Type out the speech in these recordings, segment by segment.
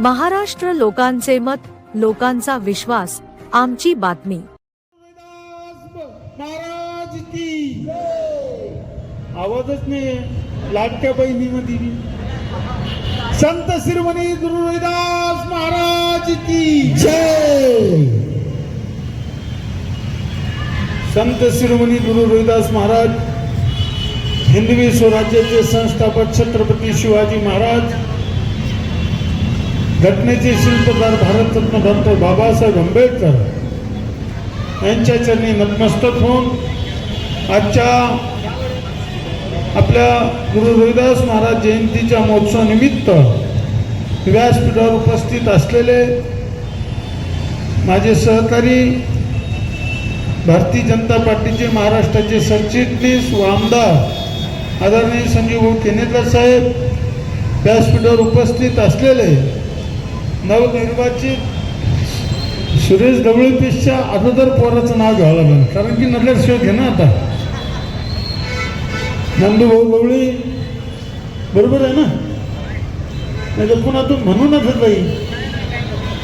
महाराष्ट्र लोकांचे मत लोकांचा विश्वास आमची बातमी. महाराज आवाजच नाही लाडक्या बहिणीमध्ये संत शिरमणी गुरु रविदास महाराज की जय. संत शिरोमणी गुरु रविदास महाराज हिंदवी स्वराज्याचे संस्थापक छत्रपती शिवाजी महाराज घटनेचे शिल्पकार भारतरत्न डॉक्टर बाबासाहेब आंबेडकर यांच्या चरणी नतमस्तक होऊन आजच्या आपल्या गुरु रविदास महाराज जयंतीच्या महोत्सवानिमित्त व्यासपीठावर उपस्थित असलेले माझे सहकारी भारतीय जनता पार्टीचे महाराष्ट्राचे सरचिटणीस व आमदार आदरणीय संजीव भाऊ केनेकर साहेब व्यासपीठावर उपस्थित असलेले नवनिर्वाचित सुरेश गवळीपेक्षा अगोदर पोराचं नाव घ्यावं लागेल. कारण की नगरसेवक घे ना आता. नंदूभाऊ गवळी. बरोबर आहे ना? नाही तर पुन्हा तू म्हणूनच बाई.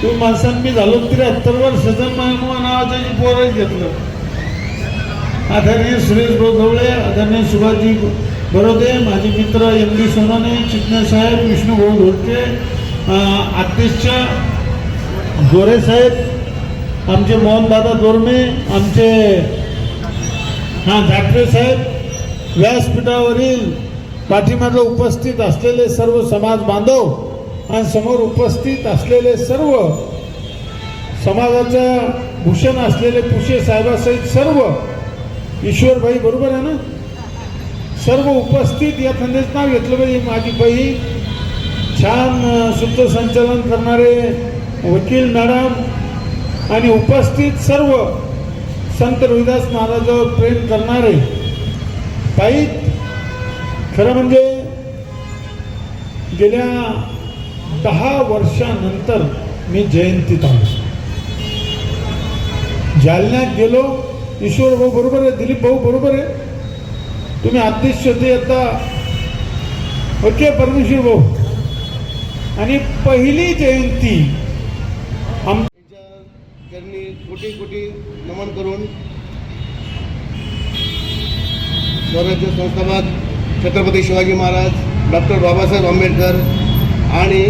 तू माणसांनी मी झालो त्र्याहत्तर सजन मग नावाचं पोरच घेतलं. आदरणीय सुरेश भाऊ गवळे आदरणीय सुभाषजी बरोदे माझे मित्र एम डी सोनाने चिटणे साहेब विष्णूभाऊ धोडके अध्यक्ष जोरे साहेब आमचे मोहनदादा दोरमे आमचे हां झाकरे साहेब व्यासपीठावरील पाठीमागे उपस्थित असलेले सर्व समाज बांधव आणि समोर उपस्थित असलेले सर्व समाजाचं भूषण असलेले पुशे साहेबासहित सर्व ईश्वरभाई बरोबर आहे ना? सर्व उपस्थित या खंडेच नाव घेतलं पाहिजे माझी बहीण छान सूत्रसंचालन करणारे वकील मॅडम आणि उपस्थित सर्व संत रविदास महाराजावर प्रेम करणारे काही खरं म्हणजे गेल्या दहा वर्षानंतर मी जयंतीत आलो. जालन्यात गेलो ईश्वर भाऊ बरोबर आहे दिलीप भाऊ बरोबर आहे. तुम्ही अध्यक्ष होते आता. ओके परमेश्वर भाऊ. आणि पहिली जयंती आम त्यांच्या कोटी कोटी नमन करून स्वराज्य संस्थापक छत्रपती शिवाजी महाराज डॉक्टर बाबासाहेब आंबेडकर आणि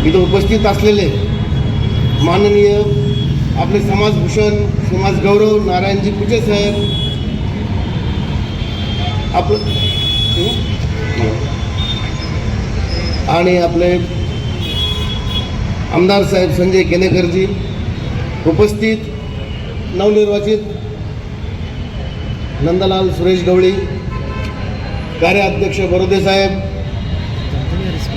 इथं उपस्थित असलेले माननीय आपले समाजभूषण समाजगौरव नारायणजी पूजे साहेब आपलं आणि आपले आमदार साहेब संजय केनेकरजी उपस्थित नवनिर्वाचित नंदलाल सुरेश गवळी कार्याध्यक्ष बरोदे साहेब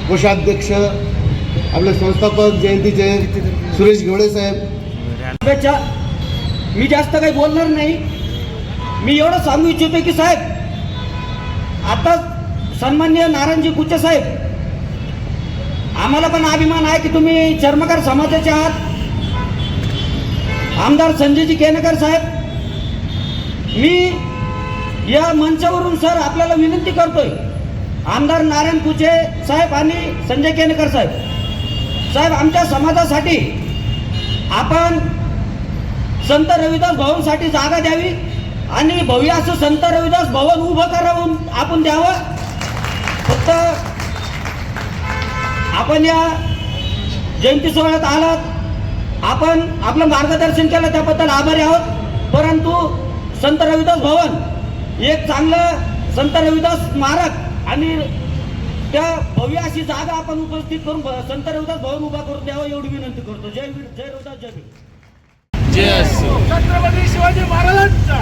कोषाध्यक्ष आपले संस्थापक जयंतीचे सुरेश गवळे साहेब. शुभेच्छा मी जास्त काही बोलणार नाही. मी एवढं सांगू इच्छितो की साहेब आता सन्मान्य नारायणजी कुचे साहेब आम्हाला पण अभिमान आहे की तुम्ही चर्मकार समाजाचे आहात. आमदार संजयजी केनकर साहेब मी या मंचावरून सर आपल्याला विनंती करतोय. आमदार नारायण कुचे साहेब आणि संजय केनकर साहेब. साहेब आमच्या समाजासाठी आपण संत रविदास भवनसाठी जागा द्यावी आणि भव्य असं संत रविदास भवन उभं करावून आपण द्यावं. फक्त आपण या जयंती सोहळ्यात आलात. आपण आपलं मार्गदर्शन केलं त्याबद्दल आभारी आहोत. परंतु संत रविदास भवन एक चांगलं संत रविदास स्मारक आणि त्या भव्य अशी जागा आपण उपस्थित करून संत रविदास भवन उभा करून द्यावं एवढी विनंती करतो. जय जय रविदास जय भीम छत्रपती शिवाजी महाराजांचा.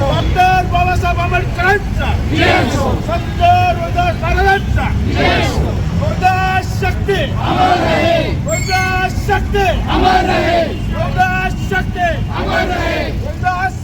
डॉक्टर बाबासाहेब आंबेडकरांचा. संत रोहिदास महाराजांचा. शक्ती! रोहिदास शक्ती! रोहिदास शक्ती! रोहिदास समाज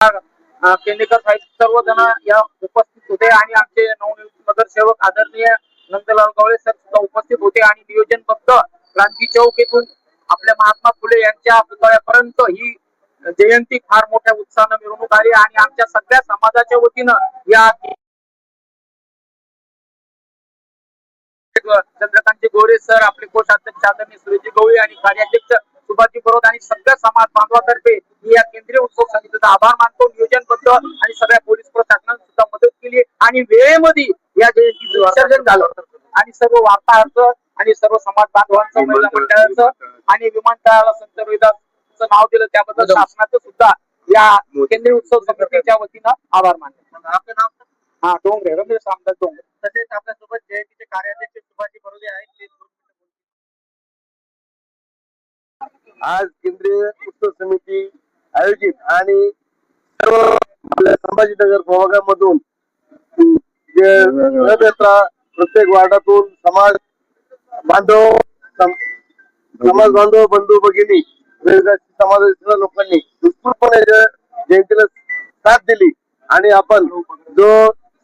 अं, केंद्रेकर साहेब सर्वजण या उपस्थित होते आणि आमचे नवनियुक्त नगरसेवक आदरणीय नंदलाल गवळे सर सुद्धा उपस्थित होते आणि नियोजनबद्ध क्रांती चौक येथून आपल्या महात्मा फुले यांच्या पुतळ्यापर्यंत ही जयंती फार मोठ्या उत्साहानं मिरवणूक आली आणि आमच्या सगळ्या समाजाच्या वतीनं या चंद्रकांतजी गोरे सर आपले कोषाध्यक्ष आदरणीय सुरेशजी गवळी आणि कार्याध्यक्ष सुभाषजी बरोद आणि सगळ्या समाज बांधवातर्फे मी या केंद्रीय उत्सव समितीचा आभार मानतो. नियोजनबद्ध आणि सगळ्या पोलीस प्रशासनाने सुद्धा मदत केली आणि वेळेमध्ये या जयंतीचं विसर्जन झालं आणि सर्व वार्ताहरचं आणि सर्व समाज बांधवांचं महिला मंडळाचं आणि विमानतळाला संत रोहिदासचं नाव दिलं त्याबद्दल शासनाचं सुद्धा या केंद्रीय उत्सव समितीच्या वतीनं आभार मानतो. आपलं नाव हा डोंगरे रमेश रामदास डोंगरे. तसेच आपल्यासोबत जयंतीचे कार्याध्यक्ष सुभाषजी बरोदे आहेत. ते आज केंद्रीय उत्सव समिती आयोजित आणि सर्व संभाजीनगर प्रभागामधून जे रथयात्रा प्रत्येक वार्डातून समाज बांधव समाज बांधव बंधू भगिनी समाजातील लोकांनी उत्स्फूर्तपणे जयंतीला साथ दिली आणि आपण जो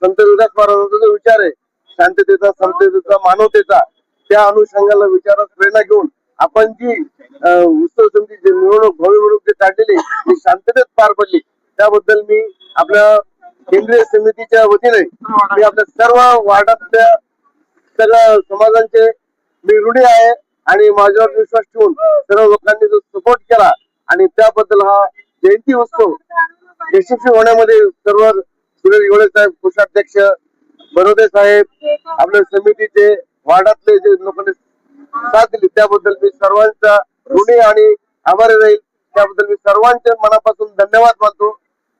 संत विकास महाराजांचा जो विचार आहे शांततेचा समतेचा मानवतेचा त्या अनुषंगाला विचारात प्रेरणा घेऊन आपण जी उत्सव उत्सव जे मिरवणूक भव्य मिरवणूक जे काढलेली ती शांततेत पार पडली. त्याबद्दल मी आपल्या केंद्रीय समितीच्या वतीने मी आपल्या सर्व वार्डातल्या सगळ्या समाजांचे मी ऋणी आहे आणि माझ्यावर विश्वास ठेवून सर्व लोकांनी जो सपोर्ट केला आणि त्याबद्दल हा जयंती उत्सव यशस्वी होण्यामध्ये सर्व सुरेश गोळे साहेब कोषाध्यक्ष बरोदे साहेब आपल्या समितीचे वार्डातले जे लोकांनी साथ दिली त्याबद्दल मी सर्वांचा ऋणी आणि आभारी राहील त्याबद्दल मी सर्वांच्या मनापासून धन्यवाद मानतो.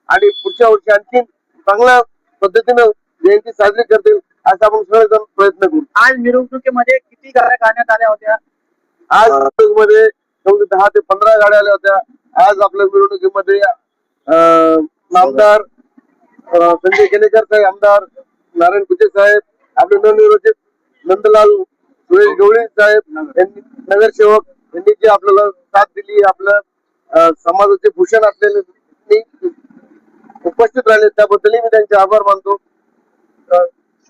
आणि पुढच्या वर्षी आणखी चांगल्या पद्धतीनं जयंती साजरी करतील असं आपण सगळेजण प्रयत्न करू. आज मिरवणुकीमध्ये किती गाड्या काढण्यात आल्या होत्या? आज मध्ये दहा ते पंधरा गाड्या आल्या होत्या. आज आपल्या मिरवणुकीमध्ये आमदार संजय केनेकर साहेब आमदार नारायण कुचे साहेब आपले नवनिर्वाचित नंदलाल सुरेश गवळी साहेब यांनी नगरसेवक यांनी जी आपल्याला साथ दिली आपलं अं, समाजाचे भूषण असलेले उपस्थित राहिले. त्याबद्दलही मी त्यांचे आभार मानतो.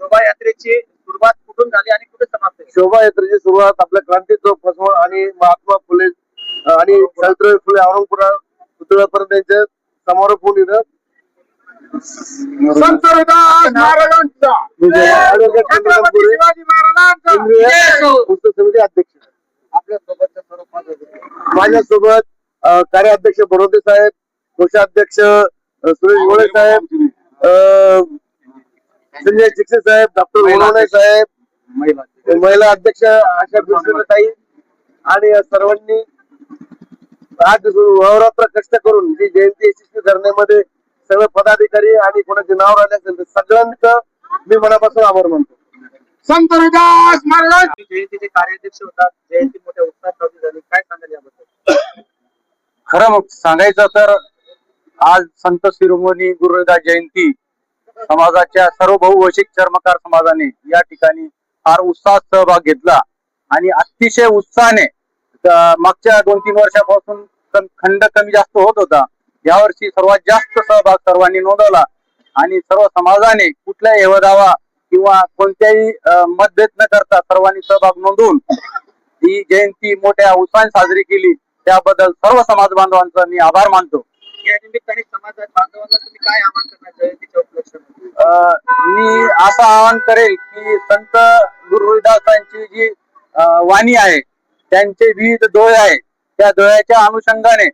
शोभायात्रेची सुरुवात कुठून झाली आणि कुठे समाप्त झाली? शोभायात्रेची सुरुवात आपल्या क्रांती चौकपासून आणि महात्मा फुले आणि सावित्रीबाई फुले औरंगपुरा पुतळ्यापर्यंत त्यांचे समारोप होऊन इथं संत महाराजांचा. ऍडव्होकेट चंद्रकांत पुरे, शिवाजी महाराजांचा. केंद्रीय उत्सव समिती अध्यक्ष. माझ्यासोबत कार्याध्यक्ष बरोदे साहेब कोषाध्यक्ष सुरेश गोळे साहेब संजय चिकसे साहेब डॉक्टर उन्हाणे साहेब महिला अध्यक्ष. आशा ताई आणि सर्वांनी आज अहोरात्र कष्ट करून जी जयंती यशस्वी करण्यामध्ये सगळे पदाधिकारी आणि कोणाचे नाव राहिले असेल तर सगळ्यांचं मी मनापासून आभार मानतो. संत रविदास महाराज. जयंतीचे कार्याध्यक्ष होतात. जयंती मोठ्या उत्साहात साजरी झाली. काय सांगाल याबद्दल? खरं मग सांगायचं तर आज संत शिरोमणी गुरु रविदास जयंती समाजाच्या सर्व बहुवशिक चर्मकार समाजाने या ठिकाणी फार उत्साहात सहभाग घेतला. आणि अतिशय उत्साहाने मागच्या दोन तीन वर्षापासून खंड कमी जास्त होत होता. यावर्षी सर्वात जास्त सहभाग सर्वांनी नोंदवला. आणि सर्व समाजाने कुठल्याही हेवदावा किंवा कोणत्याही मतभेद न करता सर्वांनी सहभाग नोंदवून ही जयंती मोठ्या उत्साहाने साजरी केली. त्याबद्दल सर्व समाज बांधवांचा मी आभार मानतो. या निमित्ताने समाजात बांधवांना तुम्ही काय आवाहन करणार जयंतीच्या उपलक्षामध्ये? अं, मी असं आवाहन करेल की संत गुरु रविदासांची जी वाणी आहे त्यांचे विविध दोहे आहे त्या दोह्याच्या अनुषंगाने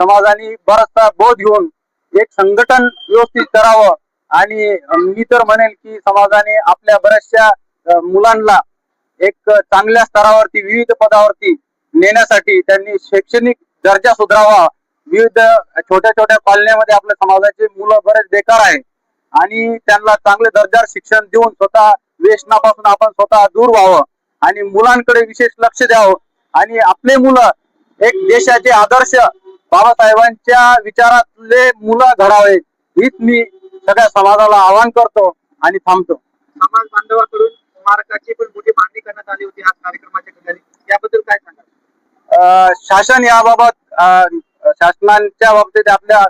समाजाने बराचसा बोध घेऊन एक संघटन व्यवस्थित करावं. आणि मी तर म्हणेल की समाजाने आपल्या बऱ्याचशा मुलांना एक चांगल्या स्तरावरती विविध पदावरती नेण्यासाठी त्यांनी शैक्षणिक दर्जा सुधारावा. विविध छोट्या छोट्या पालण्यामध्ये आपल्या समाजाचे मुलं बरेच बेकार आहे आणि त्यांना चांगले दर्जा शिक्षण देऊन स्वतः व्यसनापासून आपण स्वतः दूर व्हावं आणि मुलांकडे विशेष लक्ष द्यावं. आणि आपले मुलं एक देशाचे आदर्श बाबासाहेबांच्या विचारातले मुलं घडावे हीच मी सगळ्या समाजाला आवाहन करतो आणि थांबतो. समाज बांधवाकडून स्मारकाची पण मोठी मागणी करण्यात आली होती आज कार्यक्रमाच्या ठिकाणी. याबद्दल काय सांगाल? अं, शासन याबाबत शासनाच्या बाबतीत आपल्या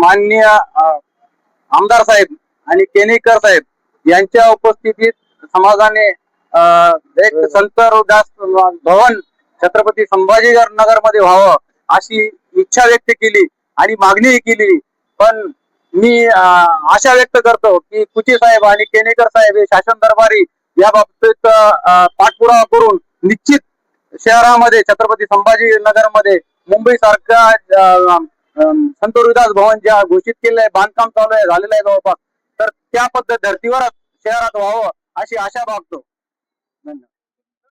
माननीय आमदार साहेब आणि केनेकर साहेब यांच्या उपस्थितीत समाजाने एक संत रोहिदास भवन छत्रपती संभाजी नगरमध्ये व्हावं अशी इच्छा व्यक्त केली आणि मागणीही केली. पण मी अं, आशा व्यक्त करतो की कुची साहेब आणि केनेकर साहेब हे शासन दरबारी या बाबतीत पाठपुरावा करून निश्चित शहरामध्ये छत्रपती संभाजी नगरमध्ये मुंबई सारख्या संत रोहिदास भवन ज्या घोषित केले आहे बांधकाम चालू आहे झालेलं आहे जवळपास तर त्या पद्धत धर्तीवरच शहरात व्हावं अशी आशा बागतो